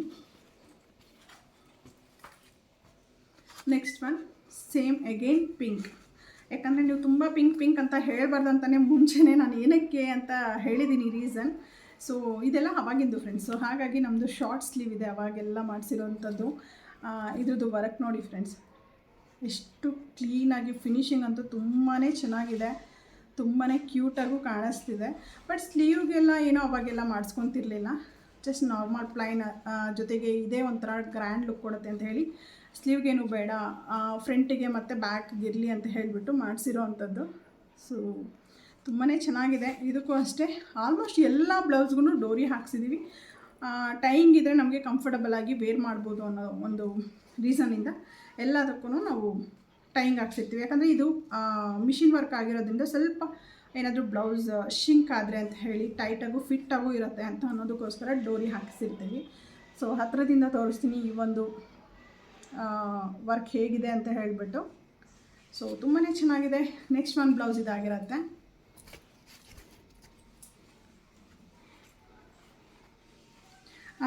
Next one same again pink ಯಾಕಂದರೆ ನೀವು ತುಂಬ ಪಿಂಕ್ ಪಿಂಕ್ ಅಂತ ಹೇಳಬಾರ್ದು ಅಂತಲೇ ಮುಂಚೆನೇ ನಾನು ಏನಕ್ಕೆ ಅಂತ ಹೇಳಿದ್ದೀನಿ ರೀಸನ್ ಸೊ ಇದೆಲ್ಲ ಅವಾಗಿಂದು ಫ್ರೆಂಡ್ಸ್ ಸೊ ಹಾಗಾಗಿ ನಮ್ಮದು ಶಾರ್ಟ್ ಸ್ಲೀವ್ ಇದೆ, ಅವಾಗೆಲ್ಲ ಮಾಡಿಸಿರೋಂಥದ್ದು. ಇದ್ರದ್ದು ವರ್ಕ್ ನೋಡಿ ಫ್ರೆಂಡ್ಸ್ ಎಷ್ಟು ಕ್ಲೀನಾಗಿ ಫಿನಿಶಿಂಗ್ ಅಂತೂ ತುಂಬಾ ಚೆನ್ನಾಗಿದೆ. ತುಂಬಾ ಕ್ಯೂಟಾಗೂ ಕಾಣಿಸ್ತಿದೆ. ಬಟ್ ಸ್ಲೀವ್ಗೆಲ್ಲ ಏನೋ ಅವಾಗೆಲ್ಲ ಮಾಡಿಸ್ಕೊತಿರ್ಲಿಲ್ಲ. ಜಸ್ಟ್ ನಾರ್ಮಲ್ ಪ್ಲೈನ್ ಜೊತೆಗೆ ಇದೇ ಒಂಥರ ಗ್ರ್ಯಾಂಡ್ ಲುಕ್ ಕೊಡುತ್ತೆ ಅಂತ ಹೇಳಿ ಸ್ಲೀವ್ಗೇನು ಬೇಡ ಫ್ರಂಟಿಗೆ ಮತ್ತು ಬ್ಯಾಕ್ಗಿರಲಿ ಅಂತ ಹೇಳಿಬಿಟ್ಟು ಮಾಡಿಸಿರೋ ಅಂಥದ್ದು. ಸೊ ತುಂಬಾ ಚೆನ್ನಾಗಿದೆ. ಇದಕ್ಕೂ ಅಷ್ಟೇ ಆಲ್ಮೋಸ್ಟ್ ಎಲ್ಲ ಬ್ಲೌಸ್ಗೂ ಡೋರಿ ಹಾಕ್ಸಿದ್ದೀವಿ ಟೈಯಿಂಗ್ ಇದ್ದರೆ ನಮಗೆ ಕಂಫರ್ಟಬಲ್ ಆಗಿ ವೇರ್ ಮಾಡ್ಬೋದು ಅನ್ನೋ ಒಂದು ರೀಸನಿಂದ ಎಲ್ಲದಕ್ಕೂ ನಾವು ಟೈಯಿಂಗ್ ಹಾಕ್ಸಿರ್ತೀವಿ. ಯಾಕಂದರೆ ಇದು ಮಿಷಿನ್ ವರ್ಕ್ ಆಗಿರೋದ್ರಿಂದ ಸ್ವಲ್ಪ ಏನಾದರೂ ಬ್ಲೌಸ್ ಶಿಂಕ್ ಆದರೆ ಅಂತ ಹೇಳಿ ಟೈಟಾಗೂ ಫಿಟ್ಟಾಗೂ ಇರುತ್ತೆ ಅಂತ ಅನ್ನೋದಕ್ಕೋಸ್ಕರ ಡೋರಿ ಹಾಕಿಸಿರ್ತೀವಿ. ಸೊ ಹತ್ತಿರದಿಂದ ತೋರಿಸ್ತೀನಿ ಈ ಒಂದು ವರ್ಕ್ ಹೇಗಿದೆ ಅಂತ ಹೇಳಿಬಿಟ್ಟು. ಸೊ ತುಂಬಾ ಚೆನ್ನಾಗಿದೆ. ನೆಕ್ಸ್ಟ್ ಒಂದು ಬ್ಲೌಸ್ ಇದಾಗಿರುತ್ತೆ.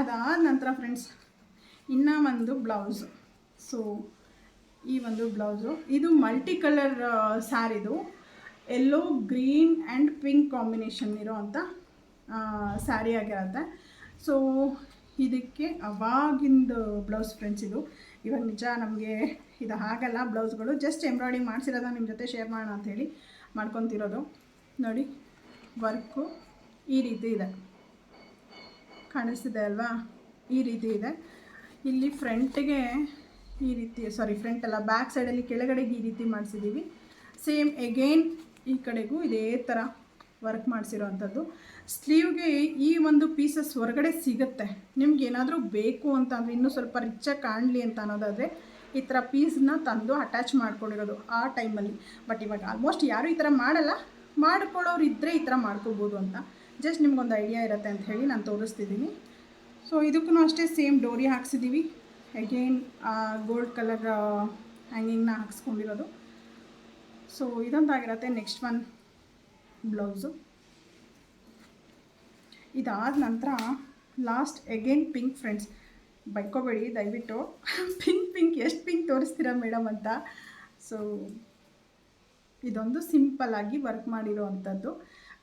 ಅದಾದ ನಂತರ ಫ್ರೆಂಡ್ಸ್ ಇನ್ನೂ ಒಂದು ಬ್ಲೌಸ್ ಸೊ ಈ ಒಂದು ಬ್ಲೌಸು ಇದು multi colour ಸ್ಯಾರಿದು yellow green and pink combination ಇರೋ ಅಂಥ ಸ್ಯಾರಿ ಆಗಿರುತ್ತೆ. ಸೊ ಇದಕ್ಕೆ ಅವಾಗಿಂದು ಬ್ಲೌಸ್ ಫ್ರೆಂಡ್ಸ್ ಇದು. ಇವಾಗ ನಿಜ ನಮಗೆ ಇದು ಆಗಲ್ಲ, ಬ್ಲೌಸ್ಗಳು. ಜಸ್ಟ್ ಎಂಬ್ರಾಯ್ಡಿಂಗ್ ಮಾಡಿಸಿರೋದ ನಿಮ್ಮ ಜೊತೆ ಶೇರ್ ಮಾಡೋಣ ಅಂಥೇಳಿ ಮಾಡ್ಕೊತಿರೋದು. ನೋಡಿ ವರ್ಕು ಈ ರೀತಿ ಇದೆ. ಕಾಣಿಸ್ತಿದೆ ಅಲ್ವಾ? ಈ ರೀತಿ ಇದೆ. ಇಲ್ಲಿ ಫ್ರಂಟ್ಗೆ ಈ ರೀತಿ ಸಾರಿ ಫ್ರಂಟ್ ಅಲ್ಲ ಬ್ಯಾಕ್ ಸೈಡಲ್ಲಿ ಕೆಳಗಡೆಗೆ ಈ ರೀತಿ ಮಾಡಿಸಿದ್ದೀವಿ ಸೇಮ್ ಎಗೇನ್ ಈ ಕಡೆಗೂ ಇದೇ ಥರ ವರ್ಕ್ ಮಾಡಿಸಿರೋ ಅಂಥದ್ದು ಸ್ಲೀವ್ಗೆ ಈ ಒಂದು ಪೀಸಸ್ ಹೊರಗಡೆ ಸಿಗುತ್ತೆ. ನಿಮ್ಗೆ ಏನಾದರೂ ಬೇಕು ಅಂತ ಅಂದರೆ ಇನ್ನೂ ಸ್ವಲ್ಪ ರಿಚಾಗಿ ಕಾಣಲಿ ಅಂತ ಅನ್ನೋದಾದರೆ ಈ ಥರ ಪೀಸ್ನ ತಂದು ಅಟ್ಯಾಚ್ ಮಾಡ್ಕೊಂಡಿರೋದು ಆ ಟೈಮಲ್ಲಿ ಬಟ್ ಇವಾಗ ಆಲ್ಮೋಸ್ಟ್ ಯಾರು ಈ ಥರ ಮಾಡಲ್ಲ. ಮಾಡ್ಕೊಳ್ಳೋರು ಇದ್ದರೆ ಈ ಥರ ಮಾಡ್ಕೋಬೋದು ಅಂತ. ಜಸ್ಟ್ ನಿಮ್ಗೊಂದು ಐಡಿಯಾ ಇರುತ್ತೆ ಅಂತ ಹೇಳಿ ನಾನು ತೋರಿಸ್ತಿದ್ದೀನಿ ಸೊ ಇದಕ್ಕೂ ಅಷ್ಟೇ ಸೇಮ್ ಡೋರಿ ಹಾಕ್ಸಿದ್ದೀವಿ ಅಗೇನ್ ಗೋಲ್ಡ್ ಕಲರ್ ಹ್ಯಾಂಗಿಂಗ್ನ ಹಾಕ್ಸ್ಕೊಂಡಿರೋದು. ಸೊ ಇದೊಂದಾಗಿರುತ್ತೆ ನೆಕ್ಸ್ಟ್ ಒನ್ ಬ್ಲೌಸು. ಇದಾದ ನಂತರ ಲಾಸ್ಟ್ ಎಗೇನ್ ಪಿಂಕ್ ಫ್ರೆಂಡ್ಸ್ ಬೈಕೋಬೇಡಿ, ದಯವಿಟ್ಟು. ಪಿಂಕ್ ಪಿಂಕ್ ಎಷ್ಟು ಪಿಂಕ್ ತೋರಿಸ್ತೀರಾ ಮೇಡಮ್ ಅಂತ. ಸೊ ಇದೊಂದು ಸಿಂಪಲ್ಲಾಗಿ ವರ್ಕ್ ಮಾಡಿರೋ ಅಂಥದ್ದು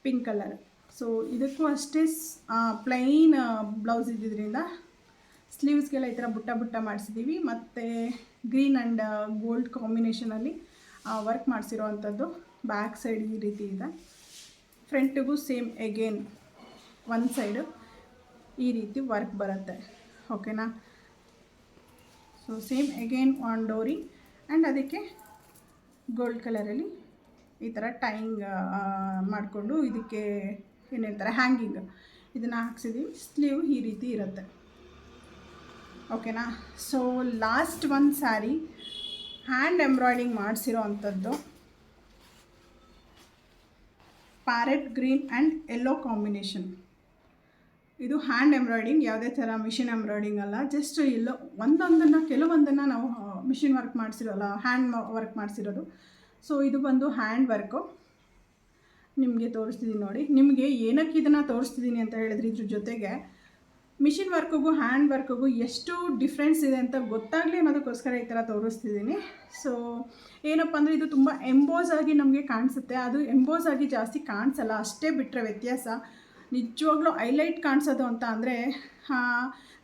ಪಿಂಕ್ ಕಲರ್ ಸೊ ಇದಕ್ಕೂ ಅಷ್ಟೇ ಪ್ಲೈನ್ ಬ್ಲೌಸ್ ಇದ್ದಿದ್ದರಿಂದ ಸ್ಲೀವ್ಸ್ಗೆಲ್ಲ ಈ ಥರ ಬುಟ್ಟ ಬುಟ್ಟ ಮಾಡಿಸಿದ್ದೀವಿ. ಮತ್ತು ಗ್ರೀನ್ ಆ್ಯಂಡ್ ಗೋಲ್ಡ್ ಕಾಂಬಿನೇಷನಲ್ಲಿ ವರ್ಕ್ ಮಾಡಿಸಿರೋ ಅಂಥದ್ದು ಬ್ಯಾಕ್ ಸೈಡ್ ಈ ರೀತಿ ಇದೆ. ಫ್ರಂಟಿಗೂ ಸೇಮ್ ಎಗೇನ್ ಒನ್ ಸೈಡು ಈ ರೀತಿ ವರ್ಕ್ ಬರುತ್ತೆ. ಓಕೆನಾ ಸೊ ಸೇಮ್ ಎಗೇನ್ ಆನ್ ಡೋರಿ ಆ್ಯಂಡ್ ಅದಕ್ಕೆ ಗೋಲ್ಡ್ ಕಲರಲ್ಲಿ ಈ ಥರ ಟೈಂಗ್ ಮಾಡಿಕೊಂಡು ಇದಕ್ಕೆ ಏನು ಹೇಳ್ತಾರೆ ಹ್ಯಾಂಗಿಂಗ್ ಇದನ್ನು ಹಾಕ್ಸಿದ್ದೀವಿ ಸ್ಲೀವ್ ಈ ರೀತಿ ಇರುತ್ತೆ. ಓಕೆನಾ ಸೊ ಲಾಸ್ಟ್ ಒಂದು ಸ್ಯಾರಿ ಹ್ಯಾಂಡ್ ಎಂಬ್ರಾಯ್ಡಿಂಗ್ ಮಾಡಿಸಿರೋ ಅಂಥದ್ದು. Parrot green and yellow combination ಇದು ಹ್ಯಾಂಡ್ ಎಂಬ್ರಾಯ್ಡಿಂಗ್ ಯಾವುದೇ ಥರ ಮಿಷಿನ್ ಎಂಬ್ರಾಯ್ಡಿಂಗ್ ಅಲ್ಲ ಜಸ್ಟ್ ಎಲ್ಲೋ ಒಂದೊಂದನ್ನು, ಕೆಲವೊಂದನ್ನು ನಾವು ಮಿಷಿನ್ ವರ್ಕ್ ಮಾಡಿಸಿರೋಲ್ಲ ಹ್ಯಾಂಡ್ ವರ್ಕ್ ಮಾಡಿಸಿರೋದು. ಸೊ ಇದು ಬಂದು ಹ್ಯಾಂಡ್ ವರ್ಕು ನಿಮಗೆ ತೋರಿಸ್ತಿದ್ದೀನಿ ನೋಡಿ. ನಿಮಗೆ ಏನಕ್ಕೆ ಇದನ್ನು ತೋರಿಸ್ತಿದ್ದೀನಿ ಅಂತ ಹೇಳಿದ್ರೆ ಇದ್ರ ಜೊತೆಗೆ ಮಿಷಿನ್ ವರ್ಕಿಗೂ, ಹ್ಯಾಂಡ್ ವರ್ಕಿಗೂ ಎಷ್ಟು ಡಿಫ್ರೆನ್ಸ್ ಇದೆ ಅಂತ ಗೊತ್ತಾಗಲಿ ಅನ್ನೋದಕ್ಕೋಸ್ಕರ ಈ ಥರ ತೋರಿಸ್ತಿದ್ದೀನಿ. ಸೊ, ಏನಪ್ಪ ಅಂದರೆ ಇದು ತುಂಬ ಎಂಬೋಸ್ ಆಗಿ ನಮಗೆ ಕಾಣಿಸುತ್ತೆ. ಅದು ಎಂಬೋಸ್ ಆಗಿ ಜಾಸ್ತಿ ಕಾಣಿಸಲ್ಲ, ಅಷ್ಟೇ ಬಿಟ್ಟರೆ ವ್ಯತ್ಯಾಸ. ನಿಜವಾಗ್ಲೂ ಹೈಲೈಟ್ ಕಾಣಿಸೋದು ಅಂತ ಅಂದರೆ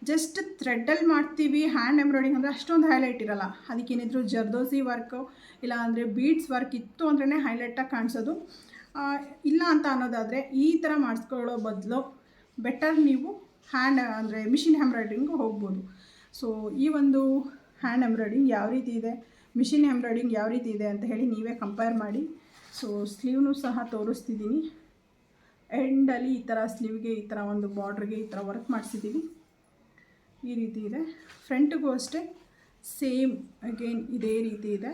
ಜಸ್ಟ್ ಥ್ರೆಡ್ಡಲ್ಲಿ ಮಾಡ್ತೀವಿ, ಹ್ಯಾಂಡ್ ಎಂಬ್ರಾಯ್ಡಿಂಗ್ ಅಂದರೆ ಅಷ್ಟೊಂದು ಹೈಲೈಟ್ ಇರಲ್ಲ. ಅದಕ್ಕೇನಿದ್ರು ಜರ್ದೋಸಿ ವರ್ಕು, ಇಲ್ಲ ಅಂದರೆ ಬೀಡ್ಸ್ ವರ್ಕ್ ಇತ್ತು ಅಂದ್ರೆ ಹೈಲೈಟಾಗಿ ಕಾಣಿಸೋದು. ಇಲ್ಲ ಅಂತ ಅನ್ನೋದಾದರೆ ಈ ಥರ ಮಾಡಿಸ್ಕೊಳ್ಳೋ ಬದಲು ಬೆಟರ್ ನೀವು ಹ್ಯಾಂಡ್ ಅಂದರೆ ಮಿಷಿನ್ ಎಂಬ್ರಾಯ್ಡ್ರಿಂಗ್ ಹೋಗ್ಬೋದು. ಸೊ ಈ ಒಂದು ಹ್ಯಾಂಡ್ ಎಂಬ್ರಾಯ್ಡಿಂಗ್ ಯಾವ ರೀತಿ ಇದೆ? ಮಿಷಿನ್ ಎಂಬ್ರಾಯ್ಡಿಂಗ್ ಯಾವ ರೀತಿ ಇದೆ ಅಂತ ಹೇಳಿ ನೀವೇ ಕಂಪೇರ್ ಮಾಡಿ. ಸೊ ಸ್ಲೀವ್ನು ಸಹ ತೋರಿಸ್ತಿದ್ದೀನಿ. ಎಂಡಲ್ಲಿ ಈ ಥರ ಸ್ಲೀವ್ಗೆ ಈ ಥರ ಒಂದು ಬಾರ್ಡ್ರಿಗೆ ಈ ಥರ ವರ್ಕ್ ಮಾಡಿಸಿದ್ದೀವಿ ಈ ರೀತಿ ಇದೆ. ಫ್ರಂಟಿಗೂ ಅಷ್ಟೇ ಸೇಮ್ ಅಗೇನ್ ಇದೇ ರೀತಿ ಇದೆ.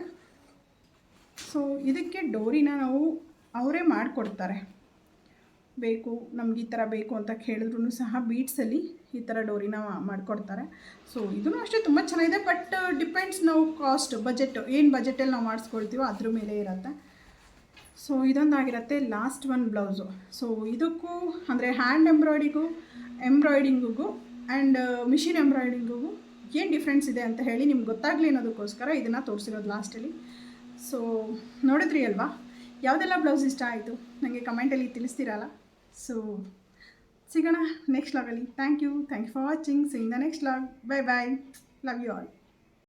ಸೊ ಇದಕ್ಕೆ ಡೋರಿನ ನಾವು ಅವರೇ ಮಾಡಿಕೊಡ್ತಾರೆ. ಬೇಕು, ನಮ್ಗೆ ಈ ಥರ ಬೇಕು ಅಂತ ಕೇಳಿದ್ರು ಸಹ ಬೀಟ್ಸಲ್ಲಿ ಈ ಥರ ಡೋರಿನ ಮಾಡಿಕೊಡ್ತಾರೆ. ಸೊ ಇದೂ ಅಷ್ಟೇ ತುಂಬ ಚೆನ್ನಾಗಿದೆ ಬಟ್ ಡಿಪೆಂಡ್ಸ್ ನಾವು ಕಾಸ್ಟ್ ಬಜೆಟ್ ಏನು ಬಜೆಟಲ್ಲಿ ನಾವು ಮಾಡಿಸ್ಕೊಳ್ತೀವೋ ಅದ್ರ ಮೇಲೆ ಇರುತ್ತೆ. ಸೊ ಇದೊಂದಾಗಿರುತ್ತೆ ಲಾಸ್ಟ್ ಒನ್ ಬ್ಲೌಸು ಸೊ ಇದಕ್ಕೂ ಅಂದರೆ ಹ್ಯಾಂಡ್ ಎಂಬ್ರಾಯ್ಡಿಗೂ ಎಂಬ್ರಾಯ್ಡಿಂಗಿಗೂ ಆ್ಯಂಡ್ ಮಿಷಿನ್ ಎಂಬ್ರಾಯ್ಡಿಂಗಿಗೂ ಏನು ಡಿಫ್ರೆನ್ಸ್ ಇದೆ ಅಂತ ಹೇಳಿ ನಿಮ್ಗೆ ಗೊತ್ತಾಗಲಿ ಅನ್ನೋದಕ್ಕೋಸ್ಕರ ಇದನ್ನು ತೋರಿಸಿರೋದು ಲಾಸ್ಟಲ್ಲಿ ಸೊ ನೋಡಿದ್ರಿ ಅಲ್ವಾ? ಯಾವುದೆಲ್ಲ ಬ್ಲೌಸ್ ಇಷ್ಟ ಆಯಿತು? ನನಗೆ ಕಮೆಂಟಲ್ಲಿ ತಿಳಿಸ್ತೀರಲ್ಲ? ಸೊ ಸಿಗೋಣ next ಲಾಗಲ್ಲಿ thank you thank you for watching see in the next vlog bye bye love you all